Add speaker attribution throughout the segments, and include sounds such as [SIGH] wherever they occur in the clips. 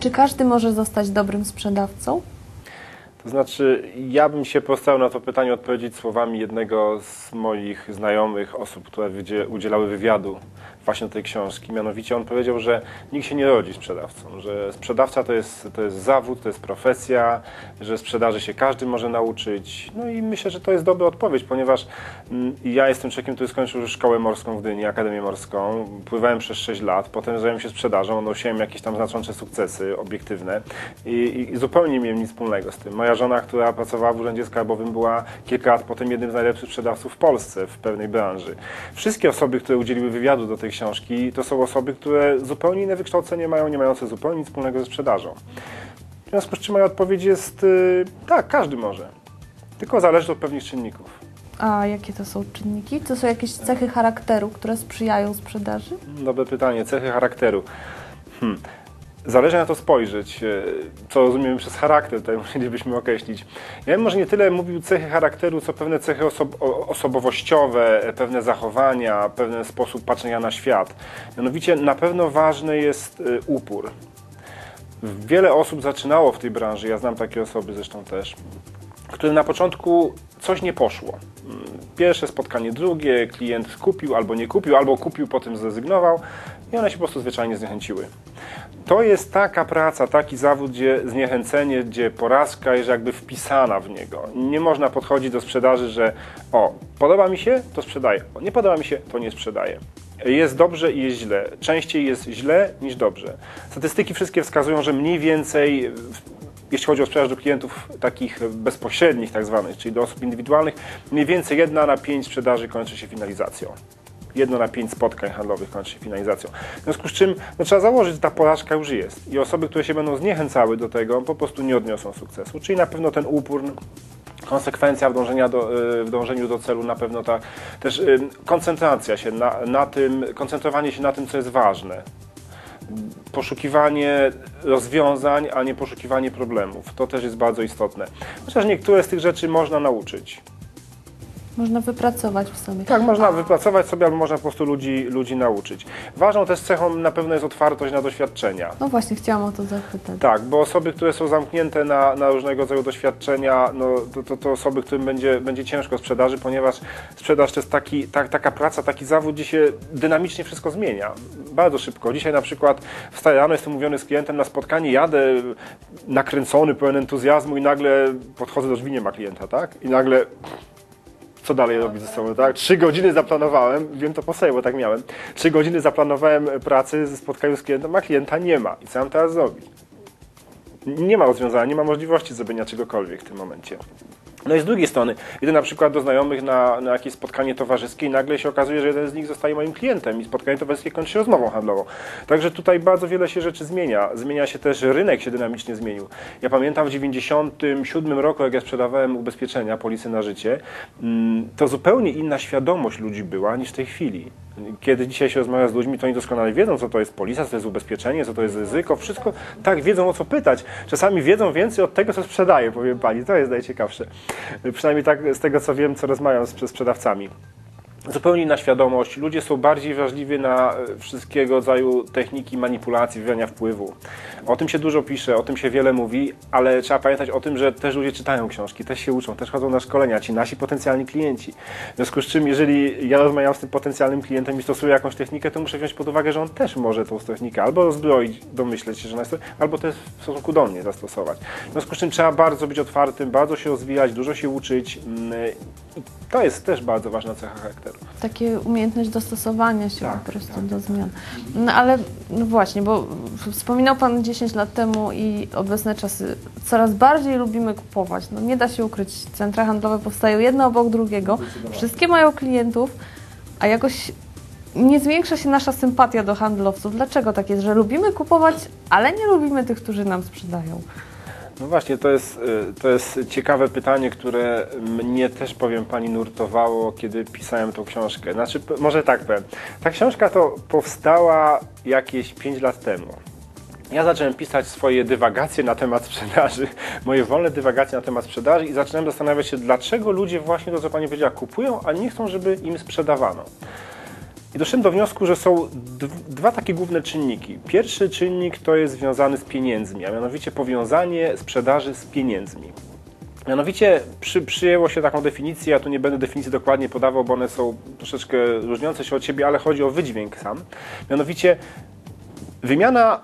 Speaker 1: Czy każdy może zostać dobrym sprzedawcą?
Speaker 2: To znaczy, ja bym się postarał na to pytanie odpowiedzieć słowami jednego z moich znajomych, osób, które udzielały wywiadu właśnie do tej książki. Mianowicie on powiedział, że nikt się nie rodzi sprzedawcą, że sprzedawca to jest, to jest zawód, to jest profesja, że sprzedaży się każdy może nauczyć. No i myślę, że to jest dobra odpowiedź, ponieważ mm, ja jestem człowiekiem, który skończył już szkołę morską w Gdyni, Akademię Morską. Pływałem przez 6 lat, potem zająłem się sprzedażą, nosiłem jakieś tam znaczące sukcesy obiektywne i, i zupełnie nie miałem nic wspólnego z tym. Moja żona, która pracowała w Urzędzie Skarbowym, była kilka lat potem jednym z najlepszych sprzedawców w Polsce w pewnej branży. Wszystkie osoby, które udzieliły wywiadu do tej książki, to są osoby, które zupełnie inne wykształcenie mają, nie mające zupełnie nic wspólnego ze sprzedażą. W związku z czym moja odpowiedź jest y, tak, każdy może. Tylko zależy od pewnych czynników.
Speaker 1: A jakie to są czynniki? To są jakieś cechy charakteru, które sprzyjają sprzedaży?
Speaker 2: Dobre pytanie. Cechy charakteru. Hmm. Zależy na to spojrzeć, e, co rozumiemy przez charakter, tutaj [LAUGHS] musielibyśmy określić. Ja bym może nie tyle mówił cechy charakteru, co pewne cechy osobowościowe, e, pewne zachowania, pewien sposób patrzenia na świat. Mianowicie na pewno ważny jest e, upór. Wiele osób zaczynało w tej branży, ja znam takie osoby zresztą też, którym na początku coś nie poszło. Mm, Pierwsze spotkanie, drugie, klient kupił albo nie kupił, albo kupił, potem zrezygnował i one się po prostu zwyczajnie zniechęciły. To jest taka praca, taki zawód, gdzie zniechęcenie, gdzie porażka jest jakby wpisana w niego. Nie można podchodzić do sprzedaży, że o, podoba mi się, to sprzedaję, o, nie podoba mi się, to nie sprzedaję. Jest dobrze i jest źle. Częściej jest źle niż dobrze. Statystyki wszystkie wskazują, że mniej więcej, jeśli chodzi o sprzedaż do klientów takich bezpośrednich, tak zwanych, czyli do osób indywidualnych, mniej więcej jedna na pięć sprzedaży kończy się finalizacją. Jedno na pięć spotkań handlowych kończy się finalizacją. W związku z czym no, trzeba założyć, że ta porażka już jest. I osoby, które się będą zniechęcały do tego, po prostu nie odniosą sukcesu. Czyli na pewno ten upór konsekwencja w, dążenia do, y, w dążeniu do celu, na pewno ta też y, koncentracja się na, na tym, koncentrowanie się na tym, co jest ważne. Poszukiwanie rozwiązań, a nie poszukiwanie problemów. To też jest bardzo istotne. Chociaż niektóre z tych rzeczy można nauczyć.
Speaker 1: Można wypracować w sobie.
Speaker 2: Tak, można wypracować sobie, albo można po prostu ludzi, ludzi nauczyć. Ważną też cechą na pewno jest otwartość na doświadczenia.
Speaker 1: No właśnie, chciałam o to zapytać.
Speaker 2: Tak, bo osoby, które są zamknięte na, na różnego rodzaju doświadczenia, no, to, to, to osoby, którym będzie, będzie ciężko sprzedaży, ponieważ sprzedaż to jest taki, tak, taka praca, taki zawód, gdzie się dynamicznie wszystko zmienia. Bardzo szybko. Dzisiaj na przykład wstaję rano, jestem umówiony z klientem na spotkanie, jadę nakręcony, pełen entuzjazmu i nagle podchodzę do drzwi, nie ma klienta, tak? I nagle co dalej robić ze sobą, tak? Trzy godziny zaplanowałem, wiem to po sobie, bo tak miałem. Trzy godziny zaplanowałem pracy ze spotkaniu z klientem, a klienta nie ma. I co mam teraz zrobić? Nie ma rozwiązania, nie ma możliwości zrobienia czegokolwiek w tym momencie. No i z drugiej strony, idę na przykład do znajomych na, na jakieś spotkanie towarzyskie i nagle się okazuje, że jeden z nich zostaje moim klientem i spotkanie towarzyskie kończy się rozmową handlową. Także tutaj bardzo wiele się rzeczy zmienia. Zmienia się też rynek, się dynamicznie zmienił. Ja pamiętam w 97 roku, jak ja sprzedawałem ubezpieczenia, polisy na życie, mm, to zupełnie inna świadomość ludzi była niż w tej chwili. Kiedy dzisiaj się rozmawia z ludźmi, to oni doskonale wiedzą, co to jest polisa, co to jest ubezpieczenie, co to jest ryzyko, wszystko tak wiedzą o co pytać. Czasami wiedzą więcej od tego, co sprzedaje, powiem pani. To jest najciekawsze. Przynajmniej tak z tego, co wiem, co rozmawiam z sprzedawcami. Zupełnie inna świadomość. Ludzie są bardziej wrażliwi na e, wszystkiego rodzaju techniki manipulacji, wywiania wpływu. O tym się dużo pisze, o tym się wiele mówi, ale trzeba pamiętać o tym, że też ludzie czytają książki, też się uczą, też chodzą na szkolenia, ci nasi potencjalni klienci. W związku z czym, jeżeli ja rozmawiam z tym potencjalnym klientem i stosuję jakąś technikę, to muszę wziąć pod uwagę, że on też może tą technikę albo rozbroić, domyśleć się, że ona jest, albo też w stosunku do mnie zastosować. W związku z czym trzeba bardzo być otwartym, bardzo się rozwijać, dużo się uczyć. mm, To jest też bardzo ważna cecha charakteru.
Speaker 1: Takie umiejętność dostosowania się
Speaker 2: Tak,
Speaker 1: po prostu
Speaker 2: tak.
Speaker 1: do zmian. No ale no właśnie, bo wspominał Pan 10 lat temu i obecne czasy coraz bardziej lubimy kupować. No nie da się ukryć, centra handlowe powstają jedno obok drugiego, wszystkie mają klientów, a jakoś nie zwiększa się nasza sympatia do handlowców. Dlaczego tak jest, że lubimy kupować, ale nie lubimy tych, którzy nam sprzedają?
Speaker 2: No właśnie, to jest, y, to jest ciekawe pytanie, które mnie też, powiem Pani, nurtowało, kiedy pisałem tą książkę. Znaczy, może tak powiem. Ta książka to powstała jakieś 5 lat temu. Ja zacząłem pisać swoje dywagacje na temat sprzedaży, [LAUGHS] moje wolne dywagacje na temat sprzedaży i zacząłem zastanawiać się, dlaczego ludzie właśnie to, co Pani powiedziała, kupują, a nie chcą, żeby im sprzedawano. I doszedłem do wniosku, że są dw- dwa takie główne czynniki. Pierwszy czynnik to jest związany z pieniędzmi, a mianowicie powiązanie sprzedaży z pieniędzmi. Mianowicie przy, przyjęło się taką definicję, ja tu nie będę definicji dokładnie podawał, bo one są troszeczkę różniące się od siebie, ale chodzi o wydźwięk sam. Mianowicie wymiana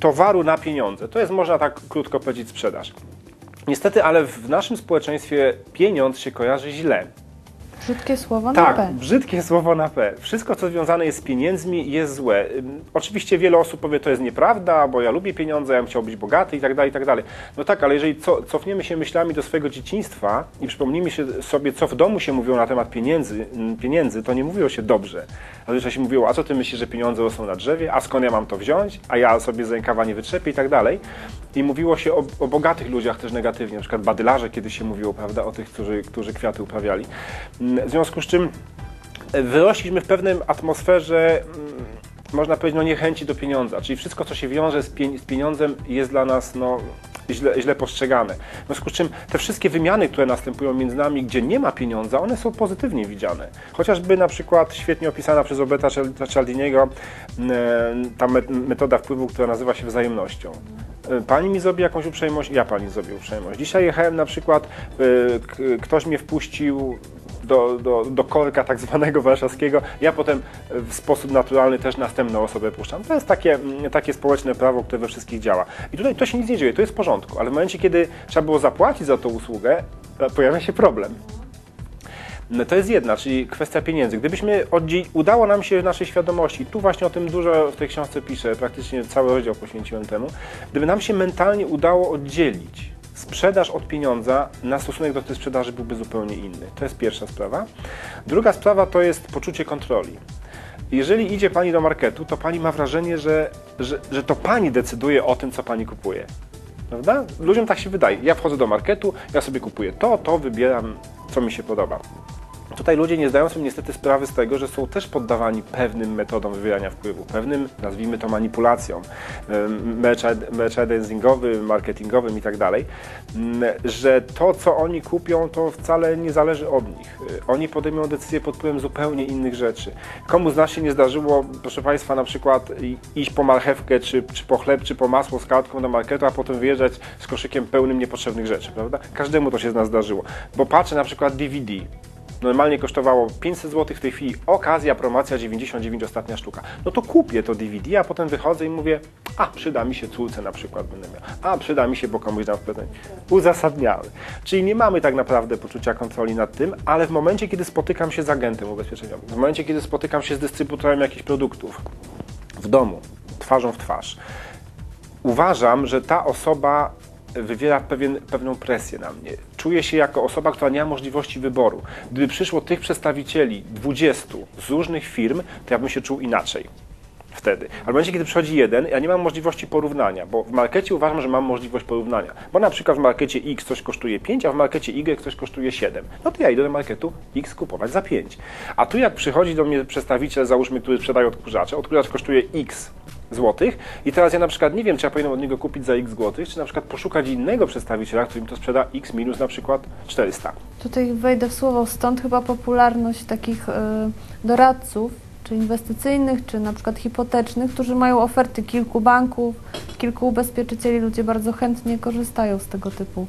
Speaker 2: towaru na pieniądze. To jest, można tak krótko powiedzieć, sprzedaż. Niestety, ale w naszym społeczeństwie pieniądz się kojarzy źle.
Speaker 1: Brzydkie słowo na
Speaker 2: Tak,
Speaker 1: P.
Speaker 2: brzydkie słowo na P. Wszystko, co związane jest z pieniędzmi, jest złe. Oczywiście wiele osób powie, to jest nieprawda, bo ja lubię pieniądze, ja bym chciał być bogaty i tak dalej, i tak dalej. No tak, ale jeżeli co, cofniemy się myślami do swojego dzieciństwa i przypomnimy sobie, co w domu się mówiło na temat pieniędzy, pieniędzy to nie mówiło się dobrze. Zazwyczaj się mówiło, a co ty myślisz, że pieniądze rosną na drzewie, a skąd ja mam to wziąć, a ja sobie z rękawa nie wytrzepię i tak dalej. I mówiło się o, o bogatych ludziach też negatywnie, na przykład badylarze, kiedy się mówiło, prawda, o tych, którzy, którzy kwiaty uprawiali. W związku z czym wyrośliśmy w pewnej atmosferze, mm, można powiedzieć, no niechęci do pieniądza, czyli wszystko, co się wiąże z, z pieniądzem jest dla nas no, źle, źle postrzegane. W związku z czym te wszystkie wymiany, które następują między nami, gdzie nie ma pieniądza, one są pozytywnie widziane. Chociażby na przykład świetnie opisana przez Roberta Cial- Cialdiniego mm, ta me- metoda wpływu, która nazywa się wzajemnością. E, Pani mi zrobi jakąś uprzejmość, ja pani zrobię uprzejmość. Dzisiaj jechałem na przykład, e, ktoś mnie wpuścił do, do, do korka tak zwanego warszawskiego, ja potem w sposób naturalny też następną osobę puszczam. To jest takie, mm, takie społeczne prawo, które we wszystkich działa. I tutaj to się nic nie dzieje, to jest w porządku, ale w momencie, kiedy trzeba było zapłacić za tą usługę, e, pojawia się problem. No to jest jedna, czyli kwestia pieniędzy. Gdybyśmy oddzie- udało nam się naszej świadomości, tu właśnie o tym dużo w tej książce piszę, praktycznie cały rozdział poświęciłem temu, gdyby nam się mentalnie udało oddzielić sprzedaż od pieniądza, na stosunek do tej sprzedaży byłby zupełnie inny. To jest pierwsza sprawa. Druga sprawa to jest poczucie kontroli. Jeżeli idzie Pani do marketu, to Pani ma wrażenie, że, że, że to Pani decyduje o tym, co Pani kupuje. Prawda? Ludziom tak się wydaje. Ja wchodzę do marketu, ja sobie kupuję to, to, wybieram, co mi się podoba. Tutaj ludzie nie zdają sobie niestety sprawy z tego, że są też poddawani pewnym metodom wywierania wpływu, pewnym, nazwijmy to manipulacjom merchandisingowym, marketingowym i tak dalej, m, że to, co oni kupią, to wcale nie zależy od nich. Y, Oni podejmą decyzję pod wpływem zupełnie innych rzeczy. Komu z nas się nie zdarzyło, proszę Państwa, na przykład iść po marchewkę, czy, czy po chleb, czy po masło z kartką do marketu, a potem wyjeżdżać z koszykiem pełnym niepotrzebnych rzeczy, prawda? Każdemu to się z nas zdarzyło. Bo patrzę na przykład DVD. Normalnie kosztowało 500 zł, w tej chwili okazja, promocja 99 ostatnia sztuka. No to kupię to DVD, a potem wychodzę i mówię, a przyda mi się córce na przykład będę miał, a przyda mi się, bo komuś dam w prezent. Uzasadniały. Czyli nie mamy tak naprawdę poczucia kontroli nad tym, ale w momencie, kiedy spotykam się z agentem ubezpieczeniowym, w momencie, kiedy spotykam się z dystrybutorem jakichś produktów w domu, twarzą w twarz, uważam, że ta osoba wywiera pewien, pewną presję na mnie. Czuję się jako osoba, która nie ma możliwości wyboru. Gdyby przyszło tych przedstawicieli 20 z różnych firm, to ja bym się czuł inaczej. Wtedy. Ale w momencie, kiedy przychodzi jeden, ja nie mam możliwości porównania, bo w markecie uważam, że mam możliwość porównania. Bo na przykład w markecie X coś kosztuje 5, a w markecie Y coś kosztuje 7. No to ja idę do marketu X kupować za 5. A tu jak przychodzi do mnie przedstawiciel, załóżmy, który sprzedaje odkurzacze, odkurzacz kosztuje X złotych i teraz ja na przykład nie wiem, czy ja powinienem od niego kupić za x złotych, czy na przykład poszukać innego przedstawiciela, który mi to sprzeda x minus na przykład 400.
Speaker 1: Tutaj wejdę w słowo, stąd chyba popularność takich y, doradców, czy inwestycyjnych, czy na przykład hipotecznych, którzy mają oferty kilku banków, kilku ubezpieczycieli. Ludzie bardzo chętnie korzystają z tego typu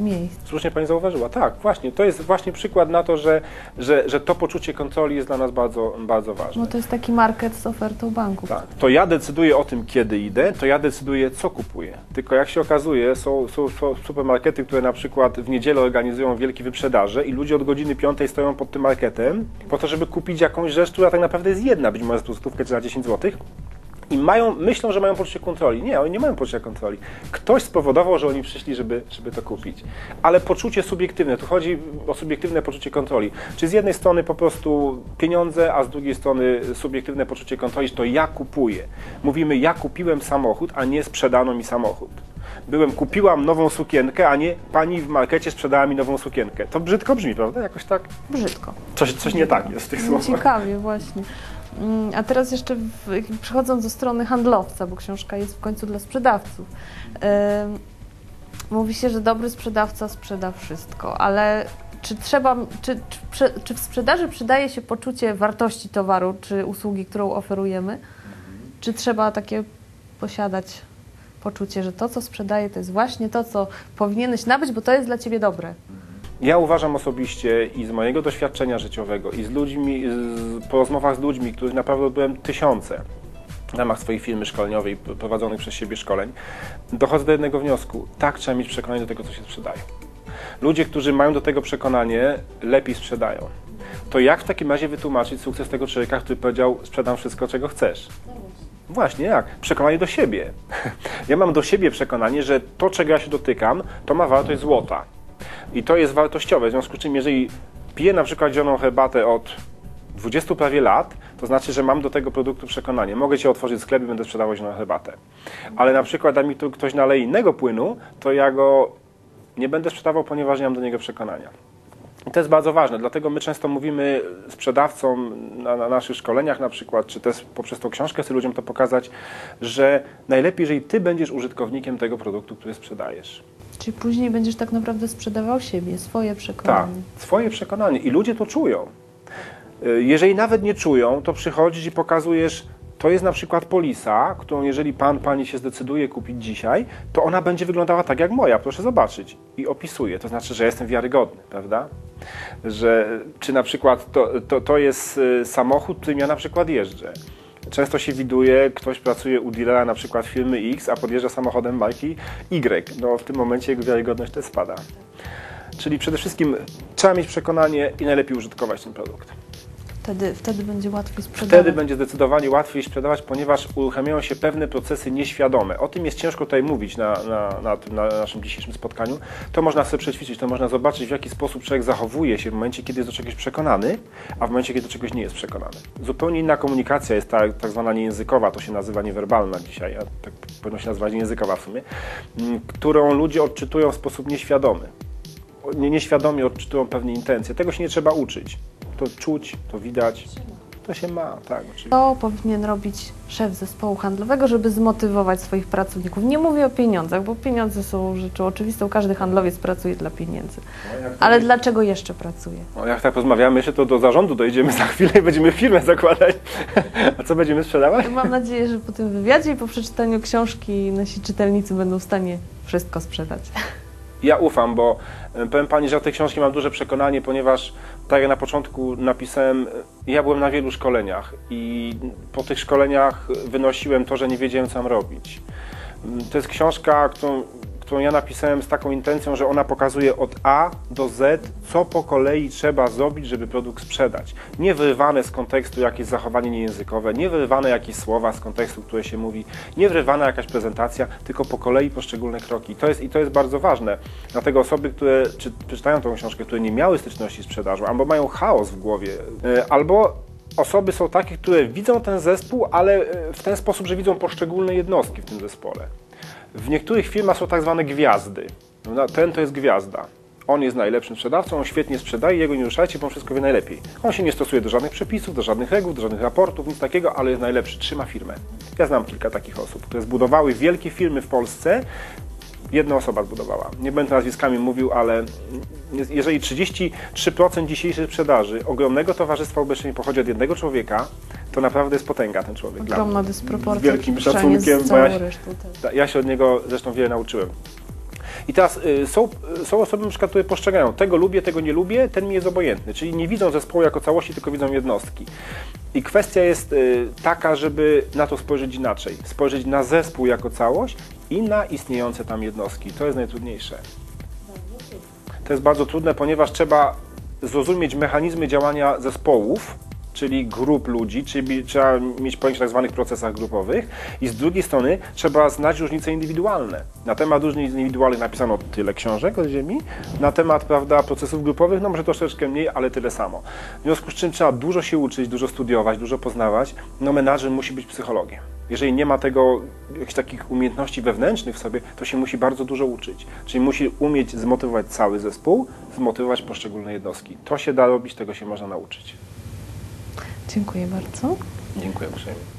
Speaker 1: miejsc.
Speaker 2: Słusznie Pani zauważyła, tak, właśnie, to jest właśnie przykład na to, że, że, że to poczucie kontroli jest dla nas bardzo, bardzo ważne.
Speaker 1: No to jest taki market z ofertą banków.
Speaker 2: Tak, to ja decyduję o tym, kiedy idę, to ja decyduję, co kupuję. Tylko jak się okazuje, są, są, są supermarkety, które na przykład w niedzielę organizują wielkie wyprzedaże i ludzie od godziny 5 stoją pod tym marketem po to, żeby kupić jakąś rzecz, która tak naprawdę jest jedna, być może za stówkę czy za 10 zł. I mają, myślą, że mają poczucie kontroli. Nie, oni nie mają poczucia kontroli. Ktoś spowodował, że oni przyszli, żeby, żeby to kupić. Ale poczucie subiektywne, tu chodzi o subiektywne poczucie kontroli. Czy z jednej strony po prostu pieniądze, a z drugiej strony subiektywne poczucie kontroli, to ja kupuję. Mówimy, ja kupiłem samochód, a nie sprzedano mi samochód. byłem, kupiłam nową sukienkę, a nie pani w markecie sprzedała mi nową sukienkę. To brzydko brzmi, prawda? Jakoś tak.
Speaker 1: Brzydko.
Speaker 2: Coś, coś nie tak jest w tych
Speaker 1: No,
Speaker 2: słowach.
Speaker 1: ciekawie, właśnie. Mm, A teraz jeszcze w, przechodząc do strony handlowca, bo książka jest w końcu dla sprzedawców. Mówi się, że dobry sprzedawca sprzeda wszystko, ale czy trzeba, czy, czy, czy w sprzedaży przydaje się poczucie wartości towaru czy usługi, którą oferujemy? Czy trzeba takie posiadać poczucie, że to, co sprzedaję, to jest właśnie to, co powinieneś nabyć, bo to jest dla ciebie dobre?
Speaker 2: Ja uważam osobiście i z mojego doświadczenia życiowego, i z ludźmi, z, po rozmowach z ludźmi, których naprawdę odbyłem tysiące w ramach swojej firmy szkoleniowej, prowadzonych przez siebie szkoleń, dochodzę do jednego wniosku. Tak, trzeba mieć przekonanie do tego, co się sprzedaje. Ludzie, którzy mają do tego przekonanie, lepiej sprzedają. To jak w takim razie wytłumaczyć sukces tego człowieka, który powiedział, sprzedam wszystko, czego chcesz? Właśnie jak? Przekonanie do siebie. [LAUGHS] Ja mam do siebie przekonanie, że to, czego ja się dotykam, to ma wartość złota. I to jest wartościowe. W związku z czym, jeżeli piję na przykład zieloną herbatę od 20 prawie lat, to znaczy, że mam do tego produktu przekonanie. Mogę cię otworzyć sklep i będę sprzedawał zieloną herbatę. Ale na przykład da mi tu ktoś naleje innego płynu, to ja go nie będę sprzedawał, ponieważ nie mam do niego przekonania. I to jest bardzo ważne, dlatego my często mówimy sprzedawcom na, na naszych szkoleniach na przykład, czy też poprzez tą książkę chcę ludziom to pokazać, że najlepiej, jeżeli ty będziesz użytkownikiem tego produktu, który sprzedajesz.
Speaker 1: Czyli później będziesz tak naprawdę sprzedawał siebie, swoje
Speaker 2: Tak,
Speaker 1: przekonanie.
Speaker 2: swoje przekonanie i ludzie to czują. Y, Jeżeli nawet nie czują, to przychodzisz i pokazujesz, to jest na przykład polisa, którą jeżeli pan, pani się zdecyduje kupić dzisiaj, to ona będzie wyglądała tak jak moja, proszę zobaczyć. I opisuję, to znaczy, że jestem wiarygodny, prawda? Że, czy na przykład to, to, to jest y, samochód, którym ja na przykład jeżdżę. Często się widuje, ktoś pracuje u dealera na przykład firmy X, a podjeżdża samochodem marki Y. No w tym momencie jego wiarygodność też spada. Czyli przede wszystkim trzeba mieć przekonanie i najlepiej użytkować ten produkt.
Speaker 1: Wtedy, wtedy będzie łatwiej sprzedawać.
Speaker 2: Wtedy będzie zdecydowanie łatwiej sprzedawać, ponieważ uruchamiają się pewne procesy nieświadome. O tym jest ciężko tutaj mówić na, na, na, tym, na naszym dzisiejszym spotkaniu. To można sobie przećwiczyć, to można zobaczyć, w jaki sposób człowiek zachowuje się w momencie, kiedy jest do czegoś przekonany, a w momencie, kiedy do czegoś nie jest przekonany. Zupełnie inna komunikacja jest ta tak zwana niejęzykowa, to się nazywa niewerbalna dzisiaj, a tak powinno się nazywać niejęzykowa w sumie, m, którą ludzie odczytują w sposób nieświadomy. Nie, nieświadomie odczytują pewne intencje. Tego się nie trzeba uczyć. To czuć, to widać. To się ma, tak, oczywiście.
Speaker 1: Co powinien robić szef zespołu handlowego, żeby zmotywować swoich pracowników? Nie mówię o pieniądzach, bo pieniądze są rzeczą oczywistą. Każdy handlowiec pracuje dla pieniędzy. Ale dlaczego jeszcze pracuje?
Speaker 2: No, jak tak rozmawiamy, jeszcze to do zarządu dojdziemy za chwilę i będziemy firmę zakładać. [LAUGHS] A co będziemy sprzedawać?
Speaker 1: Mam nadzieję, że po tym wywiadzie i po przeczytaniu książki nasi czytelnicy będą w stanie wszystko sprzedać.
Speaker 2: Ja ufam, bo e, powiem Pani, że o tej książki mam duże przekonanie, ponieważ tak jak na początku napisałem, e, ja byłem na wielu szkoleniach i po tych szkoleniach wynosiłem to, że nie wiedziałem, co mam robić. Mm, To jest książka, którą, którą ja napisałem z taką intencją, że ona pokazuje od A do Z, co po kolei trzeba zrobić, żeby produkt sprzedać. Nie wyrywane z kontekstu jakieś zachowanie niejęzykowe, nie wyrywane jakieś słowa z kontekstu, które się mówi, nie wyrywana jakaś prezentacja, tylko po kolei poszczególne kroki. To jest, i to jest bardzo ważne. Dlatego osoby, które czy, przeczytają tą książkę, które nie miały styczności z sprzedażą, albo mają chaos w głowie, e, albo osoby są takie, które widzą ten zespół, ale e, w ten sposób, że widzą poszczególne jednostki w tym zespole. W niektórych firmach są tak zwane gwiazdy. No, Ten to jest gwiazda. On jest najlepszym sprzedawcą, on świetnie sprzedaje, jego nie ruszajcie, bo on wszystko wie najlepiej. On się nie stosuje do żadnych przepisów, do żadnych reguł, do żadnych raportów, nic takiego, ale jest najlepszy, trzyma firmę. Ja znam kilka takich osób, które zbudowały wielkie firmy w Polsce. Jedna osoba zbudowała. Nie będę nazwiskami mówił, ale jeżeli 33% dzisiejszej sprzedaży ogromnego towarzystwa ubezpieczeń pochodzi od jednego człowieka, to naprawdę jest potęga ten człowiek.
Speaker 1: Ogromna dysproporcja.
Speaker 2: Z wielkim szacunkiem,
Speaker 1: Z
Speaker 2: bo ja się- Ja się od niego zresztą wiele nauczyłem. I teraz y, są, y, są osoby, na przykład, które postrzegają, tego lubię, tego nie lubię, ten mi jest obojętny, czyli nie widzą zespołu jako całości, tylko widzą jednostki. I kwestia jest y, taka, żeby na to spojrzeć inaczej, spojrzeć na zespół jako całość i na istniejące tam jednostki. To jest najtrudniejsze. To jest bardzo trudne, ponieważ trzeba zrozumieć mechanizmy działania zespołów czyli grup ludzi, czyli trzeba mieć pojęcie o tak zwanych procesach grupowych i z drugiej strony trzeba znać różnice indywidualne. Na temat różnic indywidualnych napisano tyle książek od ziemi, na temat prawda, procesów grupowych no może troszeczkę mniej, ale tyle samo. W związku z czym trzeba dużo się uczyć, dużo studiować, dużo poznawać. No menadżer musi być psychologiem. Jeżeli nie ma tego, jakichś takich umiejętności wewnętrznych w sobie, to się musi bardzo dużo uczyć. Czyli musi umieć zmotywować cały zespół, zmotywować poszczególne jednostki. To się da robić, tego się można nauczyć.
Speaker 1: Dziękuję bardzo.
Speaker 2: Dziękuję uprzejmie.